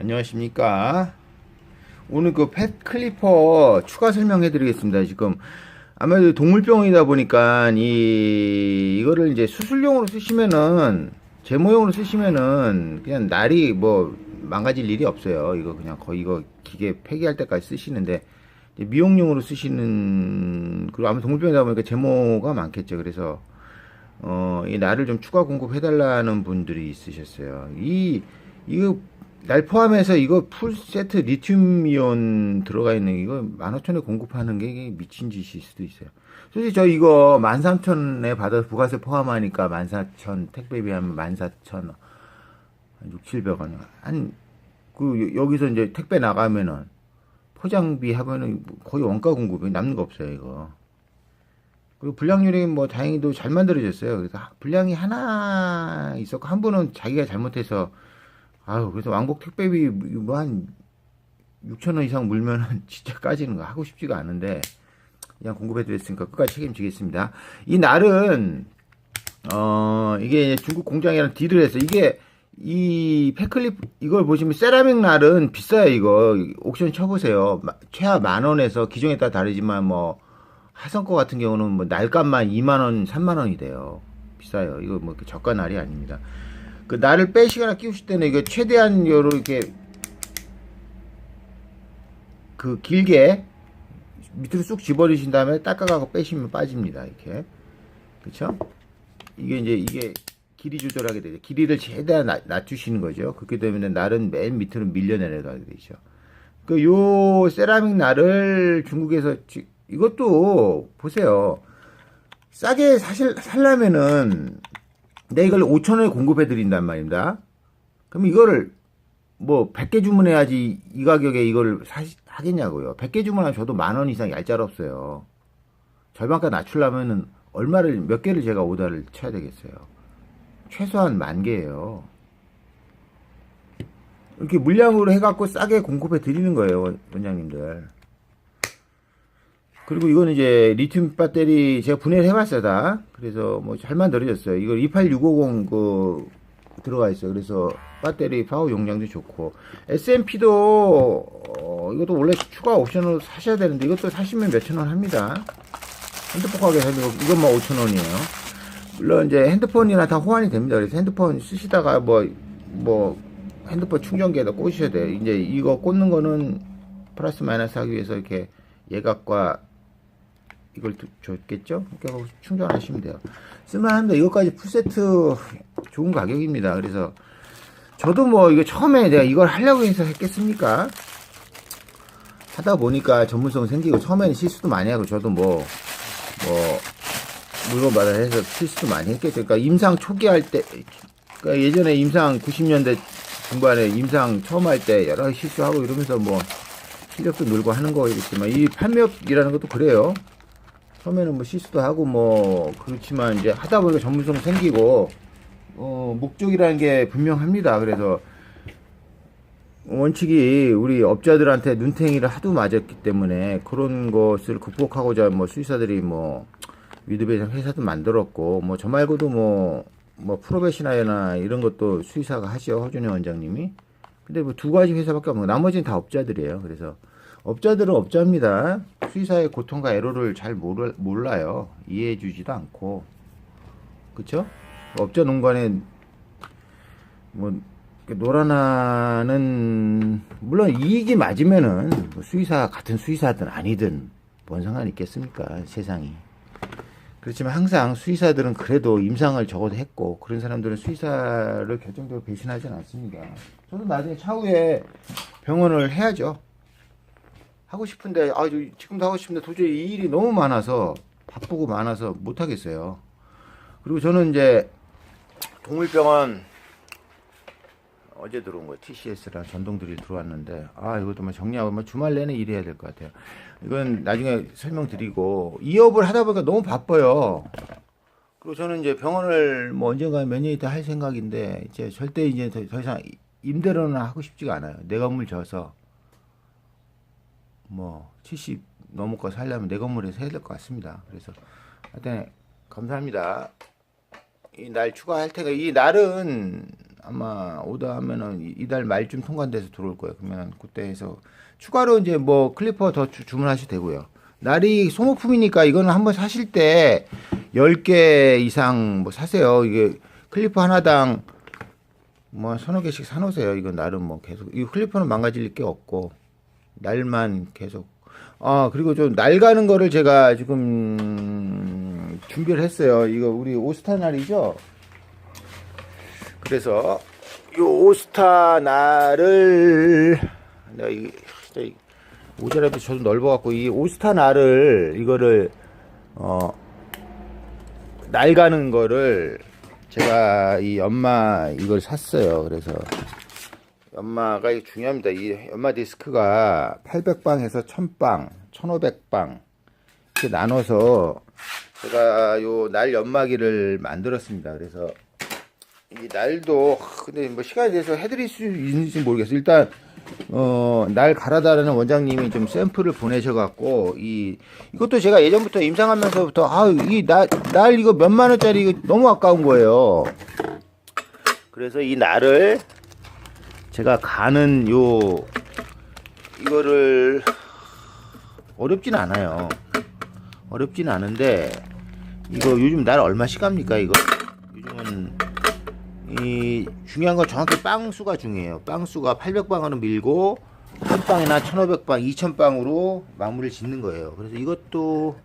안녕하십니까. 오늘 그 펫 클리퍼 추가 설명해 드리겠습니다. 지금 아무래도 동물병이다 보니까 이, 이거를 이제 수술용으로 쓰시면은, 제모용으로 쓰시면은 그냥 날이 뭐 망가질 일이 없어요. 이거 그냥 거의 이거 기계 폐기할 때까지 쓰시는데, 미용용으로 쓰시는, 그리고 아무 동물병이다 보니까 제모가 많겠죠. 그래서, 어, 이 날을 좀 추가 공급해달라는 분들이 있으셨어요. 이, 이거, 날 포함해서 이거 풀 세트 리튬 이온 들어가 있는 이거 15,000에 공급하는 게 미친 짓일 수도 있어요. 솔직히 저 이거 13,000에 받아서 부가세 포함하니까 14,000 택배비 하면 14,000 6, 700원. 한, 그, 여기서 이제 택배 나가면은 포장비 하면은 거의 원가 공급이 남는 거 없어요, 이거. 그리고 불량률이 뭐 다행히도 잘 만들어졌어요. 그래서 불량이 하나 있었고 한 분은 자기가 잘못해서 아유 그래서 왕복 택배비 뭐 한 6천 원 이상 물면은 진짜 까지는 거 하고 싶지가 않은데 그냥 공급해 드렸으니까 끝까지 책임지겠습니다. 이 날은 어 이게 중국 공장이랑 딜을 해서 이게 이 패클립 이걸 보시면 세라믹 날은 비싸요 이거 옥션 쳐보세요 마- 최하 만 원에서 기종에 따라 다르지만 뭐 하성 거 같은 경우는 뭐 날값만 2만 원, 3만 원이 돼요. 비싸요. 이거 뭐 저가 날이 아닙니다. 그 날을 빼시거나 끼우실 때는 이거 최대한 요렇게 그 길게 밑으로 쑥 집어넣으신 다음에 닦아가고 빼시면 빠집니다. 이렇게. 그쵸? 이게 이제 이게 길이 조절하게 되죠. 길이를 최대한 낮, 낮추시는 거죠. 그렇게 되면 날은 맨 밑으로 밀려내려가게 되죠. 그 요 세라믹 날을 중국에서 지- 이것도 보세요. 싸게 사실 살려면은 내가 이걸 5천 원에 공급해 드린단 말입니다. 그럼 이거를 뭐 100개 주문해야지 이 가격에 이걸 사, 하겠냐고요. 100개 주문하면 저도 만 원 이상 얄짤 없어요. 절반가 낮추려면은 얼마를 몇 개를 제가 오더를 쳐야 되겠어요. 최소한 만 개예요. 이렇게 물량으로 해갖고 싸게 공급해 드리는 거예요, 원- 원장님들. 그리고 이거는 이제 리튬 배터리 제가 분해를 해봤어요, 다. 그래서 뭐 잘 만 들어졌어요. 이거 28650 그 들어가 있어요. 그래서 배터리 파워 용량도 좋고 S&P도 어, 이것도 원래 추가 옵션으로 사셔야 되는데 이것도 사시면 몇천 원 합니다. 핸드폰 가격에서 이것만 5천 원이에요. 물론 이제 핸드폰이나 다 호환이 됩니다. 그래서 핸드폰 쓰시다가 뭐, 뭐, 핸드폰 충전기에다 꽂으셔야 돼요. 이제 이거 꽂는 거는 플러스 마이너스 하기 위해서 이렇게 예각과 이걸 두- 줬겠죠? 하고 충전하시면 돼요. 쓸만합니다. 이것까지 풀세트 좋은 가격입니다. 그래서 저도 뭐 이거 처음에 내가 이걸 하려고 해서 했겠습니까? 하다 보니까 전문성 생기고 처음에는 실수도 많이 하고 저도 뭐, 뭐, 물건마다 해서 실수도 많이 했겠죠. 그러니까 임상 초기 할 때, 그러니까 예전에 임상 90년대 중반에 임상 처음 할 때 여러 실수하고 이러면서 뭐 실력도 늘고 하는 거겠지만 이 판매업이라는 것도 그래요. 처음에는 뭐 실수도 하고 뭐 그렇지만 이제 하다 보니까 전문성 생기고 어 목적이라는 게 분명합니다. 그래서 원칙이 우리 업자들한테 눈탱이를 하도 맞았기 때문에 그런 것을 극복하고자 뭐 수의사들이 뭐 위드베이션 회사도 만들었고 뭐 저 말고도 뭐뭐 프로베시나이나 이런 것도 수의사가 하죠 허준영 원장님이. 근데 뭐 두 가지 회사밖에 없는 거. 나머지는 다 업자들이에요. 그래서 업자들은 업자입니다 수의사의 고통과 애로를 잘 몰라, 몰라요 이해해 주지도 않고 그쵸 업자 농간에 뭐 노란하는 물론 이익이 맞으면은 뭐 수의사 같은 수의사든 아니든 뭔 상관 있겠습니까 세상이 그렇지만 항상 수의사들은 그래도 임상을 적어도 했고 그런 사람들은 수의사를 결정적으로 배신하지 않습니다. 저도 나중에 차후에 병원을 해야죠. 하고 싶은데 아저 지금도 하고 싶은데 도저히 이 일이 너무 많아서 바쁘고 많아서 못 하겠어요. 그리고 저는 이제 동물병원 어제 들어온 거예요. TCS랑 전동들이 들어왔는데 아 이것도 뭐 정리하고 뭐 주말 내내 일해야 될 것 같아요. 이건 나중에 설명드리고 이업을 하다 보니까 너무 바빠요. 그리고 저는 이제 병원을 뭐 언젠가 몇 년 있다 할 생각인데 이제 절대 이제 더, 더 이상 임대로는 하고 싶지가 않아요. 내 건물 져서 뭐 70 넘을 거 살려면 내 건물에서 해야 될 것 같습니다. 그래서 하여튼 감사합니다. 이 날 추가할 테니까 이 날은 아마 오다 하면은 이- 이달 말쯤 통관돼서 들어올 거예요. 그러면 그때 해서 추가로 이제 뭐 클리퍼 더 주, 주문하셔도 되고요. 날이 소모품이니까 이거는 한번 사실 때 10개 이상 뭐 사세요. 이게 클리퍼 하나당 뭐 서너 개씩 사놓으세요. 이건 나름 뭐 계속 이 클리퍼는 망가질 게 없고 날만 계속 아 그리고 좀 날 가는 거를 제가 지금 준비를 했어요. 이거 우리 오스타 날이죠. 그래서 이 오스타 날을 내가 이 이 모자라도 저도 넓어갖고 이 오스타 날을 이거를 어 날 가는 거를 제가 이 연마 이걸 샀어요. 그래서 연마가 중요합니다. 이 연마 디스크가 800방에서 1000방, 1500방 이렇게 나눠서 제가 요 날 연마기를 만들었습니다. 그래서 이 날도 하, 근데 뭐 시간이 돼서 해드릴 수 있는지 모르겠어요. 일단 어, 날 갈아달라는 원장님이 좀 샘플을 보내셔갖고 이 이것도 제가 예전부터 임상하면서부터 아 이날 이거 몇만 원짜리 이거 너무 아까운 거예요. 그래서 이 날을 제가 가는 요 이거를 어렵진 않아요. 어렵진 않은데 이거 요즘 날 얼마씩 갑니까 이거? 요즘은 이 중요한 건 정확히 빵 수가 중요해요. 빵 수가 800방으로 밀고 한 빵이나 1500방, 2000방으로 마무리를 짓는 거예요. 그래서 이것도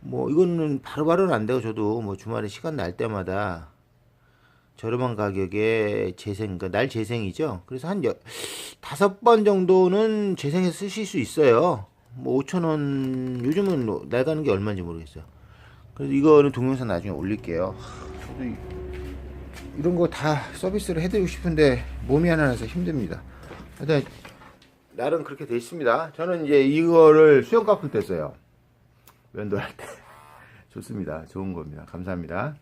뭐 이거는 바로바로는 안 되고 저도 뭐 주말에 시간 날 때마다 저렴한 가격에 재생, 그러니까 날 재생이죠. 그래서 한 여, 다섯 번 정도는 재생해서 쓰실 수 있어요. 뭐 5천 원 요즘은 뭐 날가는 게 얼마인지 모르겠어요. 그래서 이거는 동영상 나중에 올릴게요. 하, 저도 이- 이런 거 다 서비스를 해드리고 싶은데 몸이 하나라서 힘듭니다. 하여튼 날은 그렇게 돼 있습니다. 저는 이제 이거를 수영 깎을 때 써요. 면도할 때. 좋습니다. 좋은 겁니다. 감사합니다.